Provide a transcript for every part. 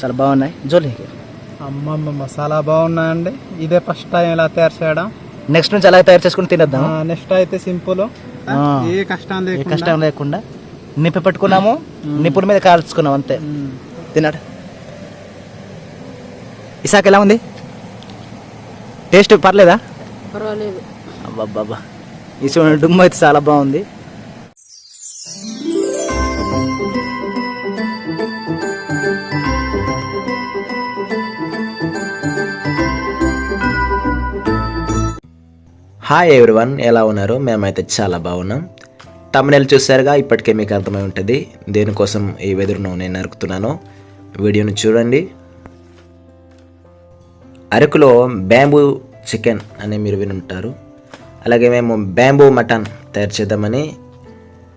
చాలా బాగున్నాయి. జోలి అమ్మమ్మ మసాలా బాగున్నాయండి. ఇదే ఫస్ట్ టైం ఇలా తయారు చేయడం. నెక్స్ట్ నుంచి అలా తయారు చేసుకుని తినేద్దాం నెక్స్ట్ అయితే సింపుల్. ఏ కష్టం ఏ లేకుండా. కష్టం లేకుండా నిప్పి పెట్టుకున్నాము. నిప్పుల మీద కాల్చుకున్నాం అంతే. తిన్నాడు. ఇసాక్ ఎలా ఉంది? టేస్ట్ పర్లేదా? పర్వాలేదు. అబ్బాబ్బా ఈ చూడండి డుమ్ము అయితే చాలా బాగుంది. హాయ్ ఎవ్రీవన్ ఎలా ఉన్నారు? మేమైతే చాలా బాగున్నాం. తమిళ చూసారుగా ఇప్పటికే మీకు అర్థమై ఉంటుంది. దేనికోసం ఈ వెదురును నేను నరుకుతున్నాను వీడియోను చూడండి. అరకులో బ్యాంబూ చికెన్ అని మీరు వినుంటారు. అలాగే మేము బ్యాంబూ మటన్ తయారు చేద్దామని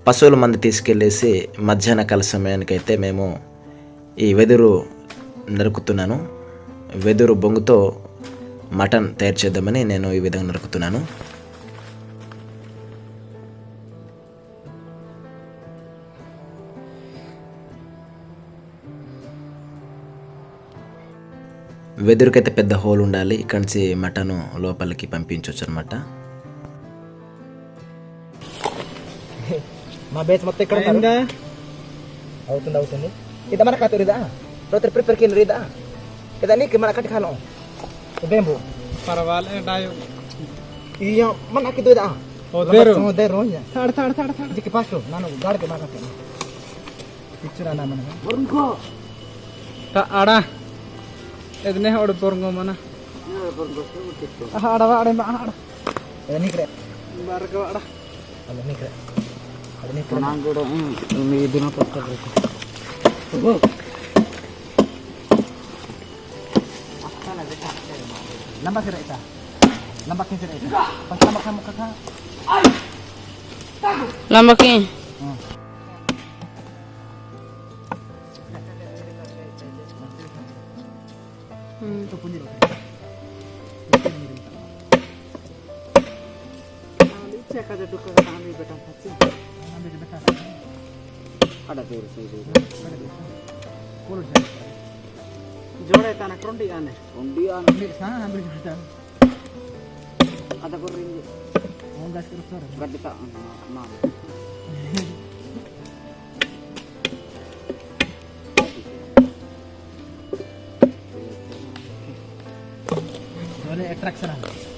పశువుల మంది తీసుకెళ్ళేసి మధ్యాహ్న కాల సమయానికైతే మేము ఈ వెదురు నరుకుతున్నాను. వెదురు బొంగుతో మటన్ తయారు చేద్దామని నేను ఈ విధంగా నరుకుతున్నాను. వెదురుకైతే పెద్ద హోల్ ఉండాలి. ఇక్కడి నుంచి మటన్ లోపలికి పంపించవచ్చు అనమాట మా బేస్ మొత్తం ఇక్కడ? అవుతుంది అవుతుంది. ఇది మన కాదు రిదా రోత్రి ప్రిపేర్ కిల్ రిదా? ఇదా నీకు మన కట్టి Khan Bembo? Parabal eh dayo. Iya, mana kita dah. Odero. Odero nya. Tar tar tar tar. Jike paso, nanu gar ke mana kan. Picture ana mana. Borgo. Ta ada. Edne hod borgo mana. Ada ada ma ada. Ini kre. Bargo ada. Ada ini kre. Ada ini kre. Nanggo ini dina pokok. Oh. Lambak sira ita. Lambak kin sira ita. Pag. Ay! Tago. Kin. Hmm. Hmm. Ito po cek Ada dua kata kami bertanggung Ada dua sih. Ada Jore tanah kerondian ya? Kerondian. Hampir sana, hampir sana. Ada kering. Oh, gas terus sore. Gas kita enam. Jore attraction.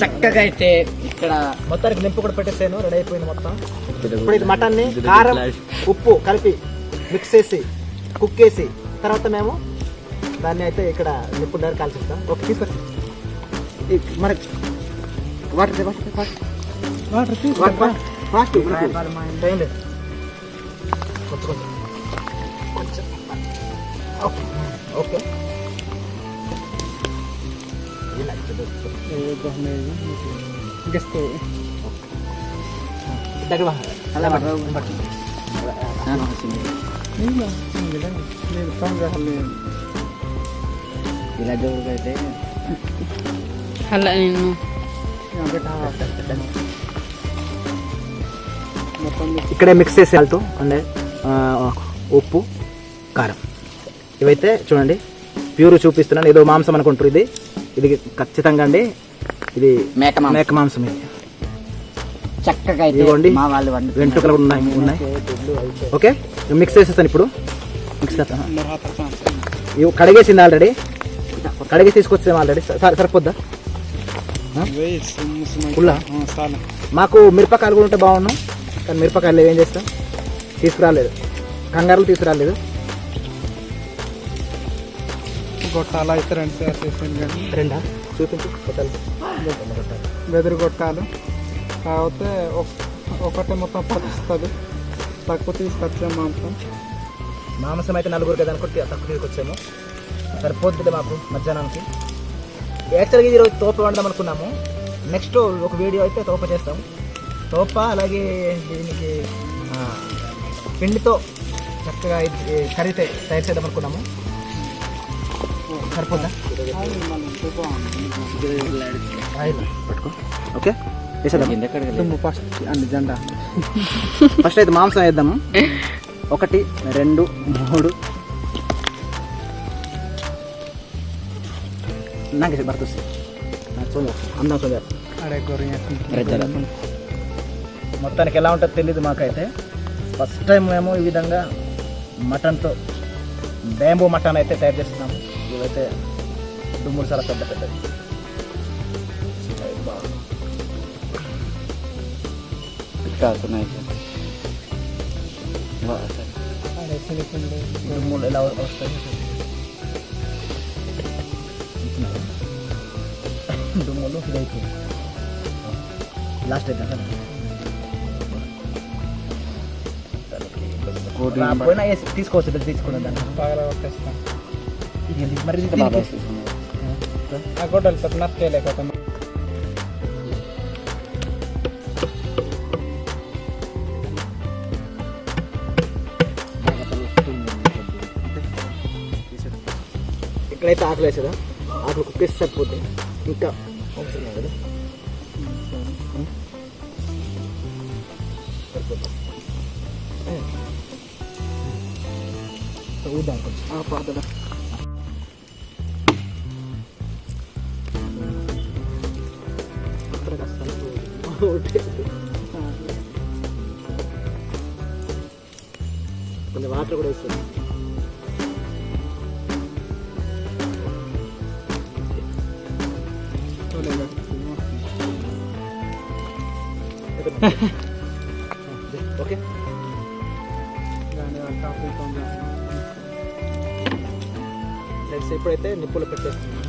చక్కగా అయితే ఇక్కడ మొత్తానికి నింపు కూడా పెట్టేసాను ready అయిపోయింది మొత్తం. ఇప్పుడు ఇది మటన్ని కారం ఉప్పు కలిపి మిక్స్ చేసి కుక్ చేసి తర్వాత మేము దాన్ని అయితే ఇక్కడ నిప్పు డైరెక్ట్ కాల్చిస్తాం ఓకే తీసుకొచ్చి. మనకి water water water water fast చేయండి కొంచెం కొంచెం కొంచెం. Okay okay. గెస్ట్ దగ్గర అలా ఇలా అయితే అలా నేను ఇక్కడే మిక్స్ చేసే వాళ్ళతో అంటే ఉప్పు కారం. ఇవైతే చూడండి ప్యూర్ చూపిస్తున్నాను ఏదో మాంసం అనుకుంటారు ఇది. ఇది ఖచ్చితంగా అండి. ఇది మేక మాంసం. మేక మాంసం ఇది. చక్కగా ఇదిగోండి. మా వాళ్ళు వండి వెంట్రుకలు కూడా ఉన్నాయి ఉన్నాయి. ఓకే మిక్స్ చేసేస్తాను ఇప్పుడు. మిక్స్ చేస్తాను. ఇవి కడిగేసింది ఆల్రెడీ కడిగేసి తీసుకొచ్చాము ఆల్రెడీ సరిపోద్దా? పుల్ల? మాకు మిరపకాయలు కూడా ఉంటే బాగున్నాం. కానీ మిరపకాయలు ఏం చేస్తాం? తీసుకురాలేదు. కంగారులు తీసుకురాలేదు. గొట్టాలు? అయితే రెండు తయారు చేసాను కానీ. రెండా? చూపించు వెదురు గొట్టాలు. కాకపోతే ఒక- ఒకటి మొత్తం పడుస్తుంది తక్కువ తీసుకొచ్చాం మాంసం మాంసం అయితే నలుగురు కదా అనుకుంటే తక్కువ తీసుకొచ్చాము. సరిపోద్ది మాకు మధ్యాహ్నానికి. యాక్చువల్గా ఈరోజు తోప వండదాం అనుకున్నాము. నెక్స్ట్ ఒక వీడియో అయితే తోప చేస్తాం. తోప అలాగే దీనికి పిండితో చక్కగా ఇది కర్రీ తయ- తయారు చేద్దాం అనుకున్నాము. ఆయిల్ పట్టుకో. ఓకే? వేసేద్దాం. ఫస్ట్ అండి జెండా. ఫస్ట్ అయితే మాంసం వేద్దాము. ఒకటి రెండు మూడు. నాకు బర్తొస్తుంది చూడు అందం చూడాలి మొత్తానికి ఎలా ఉంటుందో తెలియదు మాకైతే. ఫస్ట్ టైం మేము ఈ విధంగా మటన్తో బ్యాంబూ మటన్ అయితే తయారు చేస్తున్నాము ఇవైతే దుమ్ముడు చాలా పెద్ద పెద్దది దుమ్ములు ఎలా వస్తాయి దుమ్ములు ఇదైతే లాస్ట్ అయితే పోయినా వేసి తీసుకోవచ్చు ఇట్లా తీసుకున్నాం దాన్ని బాగా కొట్టేస్తాం ఇది మరి ఇది దీనికి- ఆ గొడ్డలు తప్ప నచ్చలేకపోతాం ఇక్కడైతే ఆకులు వేసేదా ఆకులు కుక్కేసి సరిపోతే ఇంకా అవసరం లేదు కదా సరిపోతుంది. ఏ. ఊద్దాం కొంచెం పాతదా కొంచెం వాటర్ కూడా వేస్తుంది ఓకే ఫ్రెండ్స్ ఇప్పుడైతే నిప్పులు పెట్టేస్తున్నాను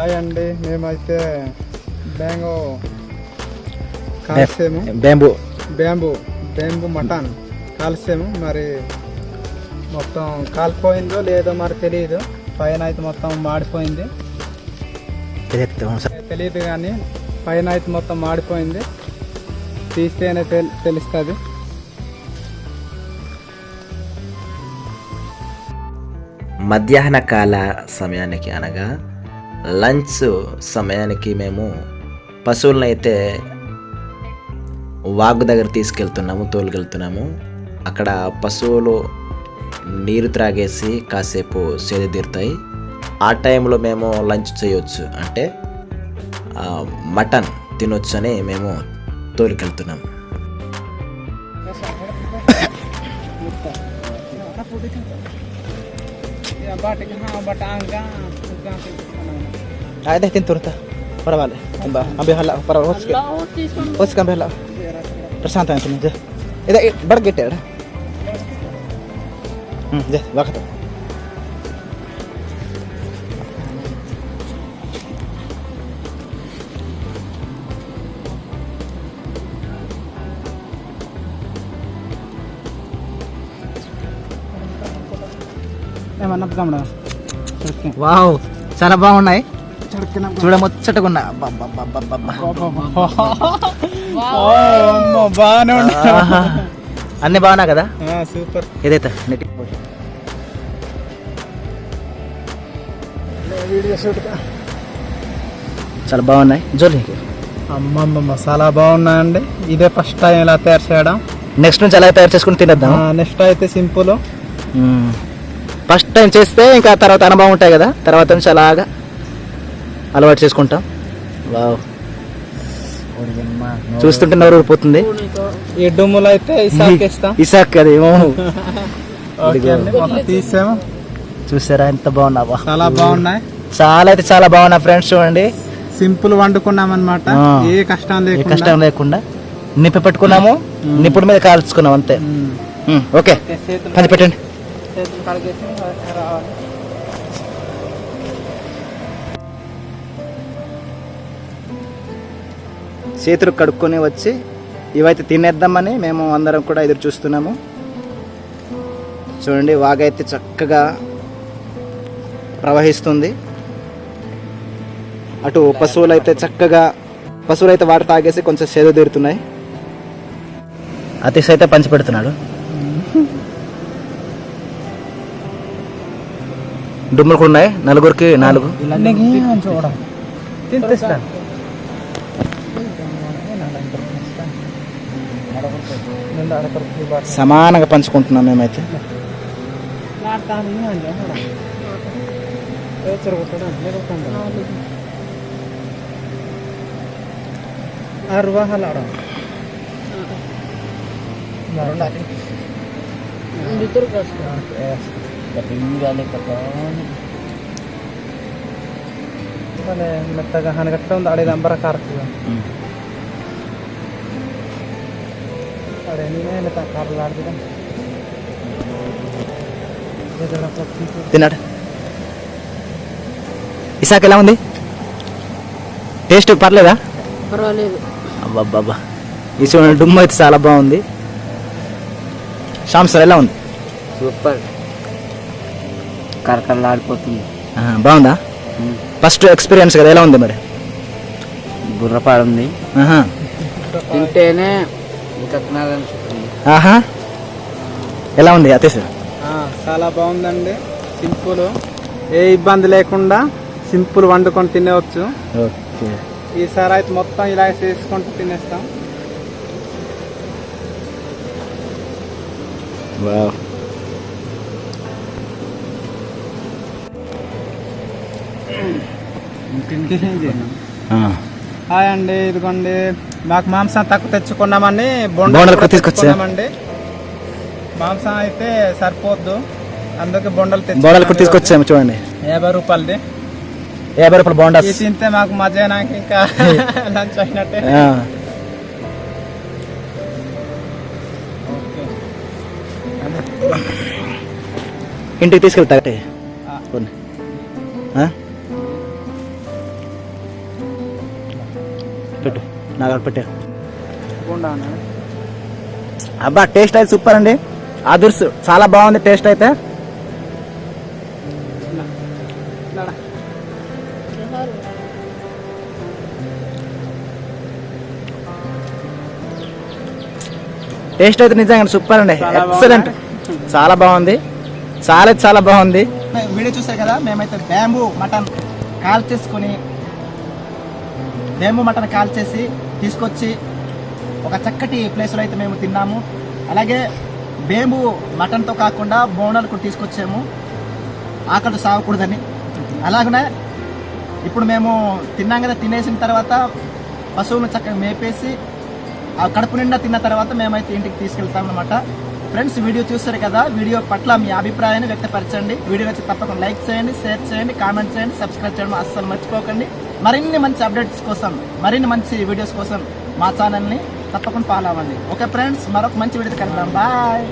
హాయ్ అండి. మేమైతే బ్యాంగో కాల్సేము. బ్యాంబూ బ్యాంబు బ్యాంబు మటన్ కాల్సాము. మరి మొత్తం కాలిపోయిందో లేదో మరి తెలియదు పైన అయితే మొత్తం మాడిపోయింది. తెలియదు కానీ పైన అయితే మొత్తం మాడిపోయింది. తీస్తేనే తెల్ తెలుస్తుంది. మధ్యాహ్న కాల సమయానికి అనగా లంచ్ సమయానికి మేము పశువులను అయితే వాగు దగ్గర తీసుకెళ్తున్నాము తోలుకెళ్తున్నాము. అక్కడ పశువులు నీరు త్రాగేసి కాసేపు సేద తీరుతాయి. ఆ టైంలో మేము లంచ్ చేయొచ్చు. అంటే మటన్ తినొచ్చు అని మేము తోలుకెళ్తున్నాము. عادة تنتور تا para bale amba ambe hala para hos ke. Hos kambe hala prasanta ante aja. ida bar gate ada hmm je waqt Eh, mana pegang mana? Wow చాలా బాగున్నాయి. ఉన్నా అబ్బబ్బబ్బబ్బబ్బబ్బ. బాగానే ఆహా. అన్ని బాగున్నా కదా? సూపర్. ఏదైతే? నెట్ చాలా బాగున్నాయి. జోలి. అమ్మమ్మ మసాలా బాగున్నాయండి. ఇదే ఫస్ట్ టైం ఇలా తయారు చేయడం. నెక్స్ట్ నుంచి అలా తయారు చేసుకుని తినేద్దాం. నెక్స్ట్ అయితే సింపుల్. ఫస్ట్ టైం చేస్తే ఇంకా తర్వాత అనుభవం ఉంటాయి కదా తర్వాత నుంచి అలాగా అలవాటు చేసుకుంటాం. వావ్. చూస్తుంటే నోరు ఊరిపోతుంది ఈ డుమ్ములు అయితే ఇసాక్ అది తీసాము చూసారా ఎంత బాగున్నావా? చాలా బాగున్నాయి. చాలా అయితే చాలా బాగున్నా ఫ్రెండ్స్ చూడండి. సింపుల్ వండుకున్నాం అనమాట. ఏ కష్టం లేకుండా. కష్టం లేకుండా. నిప్పి పెట్టుకున్నాము నిప్పుడు మీద కాల్చుకున్నాం అంతే. ఓకే. పది పెట్టండి. చేతులు కడిగేసి రావాలి చేతులు కడుక్కొని వచ్చి ఇవైతే తినేద్దామని మేము అందరం కూడా ఎదురు చూస్తున్నాము. చూడండి వాగైతే చక్కగా ప్రవహిస్తుంది. అటు పశువులు అయితే చక్కగా పశువులు అయితే వాటర్ తాగేసి కొంచెం సేద తీరుతున్నాయి. అతీష్ అయితే పంచి పెడుతున్నాడు డుమ్ములు కూడా ఉన్నాయి నలుగురికి నాలుగు సమానంగా పంచుకుంటున్నాం మేమైతే. అరవహలాడ Dito kasi. భలే మెత్తగా హనగట్ల ఉంది ఆడేది అంబర కారుతుంది ఆడే నేనే కారులు ఆడుతుందా తిన్నాడు. ఇసాక్ ఎలా ఉంది? టేస్ట్ పర్లేదా? పర్వాలేదు. అబ్బాబ్బా ఈ చూడండి డుమ్ము అయితే చాలా బాగుంది. శ్యామ్ సార్ ఎలా ఉంది? సూపర్. కరకరలాడిపోతుంది ఆహా, బాగుందా? ఫస్ట్ ఎక్స్పీరియన్స్ కదా ఎలా ఉంది మరి? బుర్రపాడుంది ఆహా. తింటేనే ఆహా. ఎలా ఉంది అతీష్? ఆ, చాలా బాగుందండి. సింపుల్. ఏ ఇబ్బంది లేకుండా సింపుల్ వండుకొని తినేవచ్చు. ఓకే. ఈసారి అయితే మొత్తం ఇలా చేసుకుంటూ తినేస్తాం. వావ్. హాయ్ అండి ఇదిగోండి. మాకు మాంసం తక్కువ తెచ్చుకున్నామని బొండాలు కూడా తీసుకొచ్చా? తెచ్చుకున్నామండి. మాంసం అయితే సరిపోద్దు. అందుకే బొండలు బోడలు కూడా తీసుకొచ్చాము చూడండి. యాభై రూపాయలది. యాభై రూపాయలు బోండాస్. తింటే మాకు మధ్యాహ్నానికి ఇంకా లంచ్ అయినట్టే. ఇంటికి తీసుకెళ్తా. కొన్ని. పెట్టు నాకు పెట్టు? అబ్బా టేస్ట్ అయితే సూపర్ అండి. అదుర్స్ చాలా బాగుంది టేస్ట్ అయితే. టేస్ట్ అయితే నిజంగా సూపర్ అండి. ఎక్సలెంట్ చాలా బాగుంది. చాలా చాలా బాగుంది. వీడియో చూసారు కదా మేమైతే బ్యాంబూ మటన్ కాల్ చేసుకొని బ్యాంబూ మటన్ కాల్చేసి తీసుకొచ్చి ఒక చక్కటి ప్లేస్లో అయితే మేము తిన్నాము. అలాగే బేంబు మటన్తో కాకుండా బోనాలు కూడా తీసుకొచ్చాము. ఆకలి సాగకూడదని. అలాగనే ఇప్పుడు మేము తిన్నాం కదా తినేసిన తర్వాత పశువులను చక్కగా మేపేసి ఆ కడుపు నిండా తిన్న తర్వాత మేమైతే ఇంటికి తీసుకెళ్తాం అనమాట ఫ్రెండ్స్ వీడియో చూస్తారు కదా వీడియో పట్ల మీ అభిప్రాయాన్ని వ్యక్తపరచండి. వీడియో నచ్చి తప్పకుండా లైక్ చేయండి షేర్ చేయండి కామెంట్ చేయండి సబ్స్క్రైబ్ చేయడం అస్సలు మర్చిపోకండి. మరిన్ని మంచి అప్డేట్స్ కోసం మరిన్ని మంచి వీడియోస్ కోసం మా ఛానల్ని తప్పకుండా ఫాలో అవ్వండి. ఓకే ఫ్రెండ్స్ మరొక మంచి వీడియో కలుద్దాం. బాయ్!